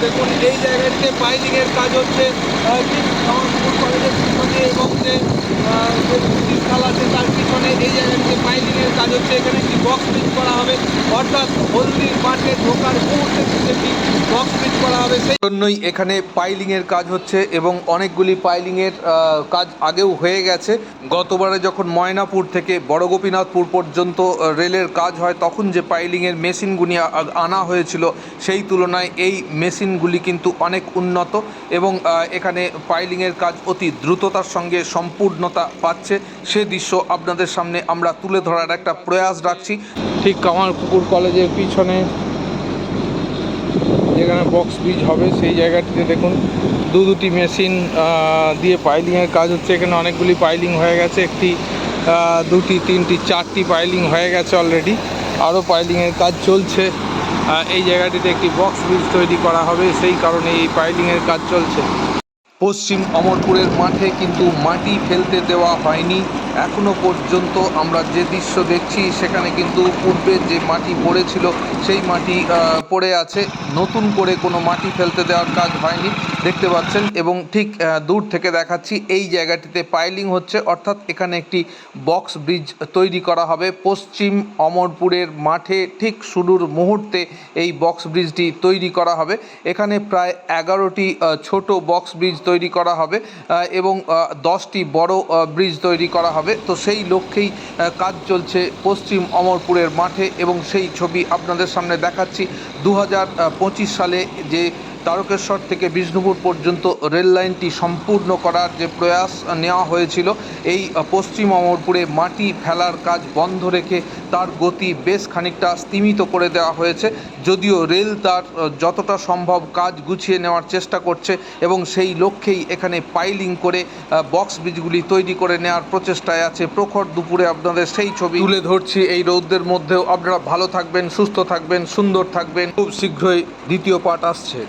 দেখুন এই জায়গাটিতে পাইলিংয়ের কাজ হচ্ছে কলেজের পিছনে এবং যে আহ, যে শিবখাল আছে তার পিছনে জায়গাটিতে পাইলিংয়ের কাজ হচ্ছে, এখানে একটি বক্স ব্রিজ করা হবে। অর্থাৎ হলদির মাঠে ঢোকার মুহূর্তে একটি বক্স ব্রিজ করা হবে। সেই জন্যই এখানে পাইলিংয়ের কাজ হচ্ছে এবং অনেকগুলি পাইলিংয়ের কাজ আগেও হয়ে গেছে। গতবারে যখন ময়নাপুর থেকে বড় গোপীনাথপুর পর্যন্ত রেলের কাজ হয়, তখন যে পাইলিংয়ের মেশিনগুলি আনা হয়েছিল, সেই তুলনায় এই মেশিনগুলি কিন্তু অনেক উন্নত এবং এখানে পাইলিংয়ের কাজ অতি দ্রুততার সঙ্গে সম্পূর্ণতা পাচ্ছে। সে দৃশ্য আপনাদের সামনে আমরা তুলে ধরার একটা প্রয়াস রাখছি। ঠিক কামারপুকুর কলেজের পিছনে যেখানে বক্স ব্রিজ হবে, সেই জায়গাটিতে দেখুন, দু দুটি মেশিন দিয়ে পাইলিংয়ের কাজ হচ্ছে। এখানে অনেকগুলি পাইলিং হয়ে গেছে। একটি দুটি, তিনটি, চারটি পাইলিং হয়ে গেছে অলরেডি আরও পাইলিংয়ের কাজ চলছে। এই জায়গাটিতে একটি বক্স ব্রিজ তৈরি করা হবে। সেই কারণে এই পাইলিংয়ের কাজ চলছে। পশ্চিম অমরপুরের মাঠে কিন্তু মাটি ফেলতে দেওয়া হয়নি। এখনও পর্যন্ত আমরা যে দৃশ্য দেখছি, সেখানে কিন্তু পূর্বে যে মাটি পড়েছিল, সেই মাটি পড়ে আছে। নতুন করে কোনো মাটি ফেলতে দেওয়ার কাজ হয়নি, দেখতে পাচ্ছেন। এবং ঠিক দূর থেকে দেখাচ্ছি, এই জায়গাটিতে পাইলিং হচ্ছে, অর্থাৎ এখানে একটি বক্স ব্রিজ তৈরি করা হবে। পশ্চিম অমরপুরের মাঠে ঠিক শুরুর মুহূর্তে এই বক্স ব্রিজটি তৈরি করা হবে। এখানে প্রায় এগারোটি ছোট বক্স ব্রিজ তৈরি করা হবে এবং দশটি বড় ব্রিজ তৈরি করা হবে। তো সেই লক্ষ্যেই কাজ চলছে পশ্চিম অমরপুরের মাঠে, এবং সেই ছবি আপনাদের সামনে দেখাচ্ছি। দু হাজার পঁচিশ সালে যে তারকেশ্বর থেকে বিষ্ণুপুর পর্যন্ত রেল লাইনটি সম্পূর্ণ করার যে প্রয়াস নেওয়া হয়েছিল, এই পশ্চিম অমরপুরে মাটি ফেলার কাজ বন্ধ রেখে তার গতি বেশ খানিকটা স্তীমিত করে দেওয়া হয়েছে। যদিও রেল তার যতটা সম্ভব কাজ গুছিয়ে নেওয়ার চেষ্টা করছে এবং সেই লক্ষ্যেই এখানে পাইলিং করে বক্স ব্রিজগুলি তৈরি করে নেওয়ার প্রচেষ্টায় আছে। প্রখর দুপুরে আপনাদের সেই ছবি তুলে ধরছি এই রৌদ্রের মধ্যেও। আপনারা ভালো থাকবেন, সুস্থ থাকবেন, সুন্দর থাকবেন। খুব শীঘ্রই দ্বিতীয় পার্ট আসছে।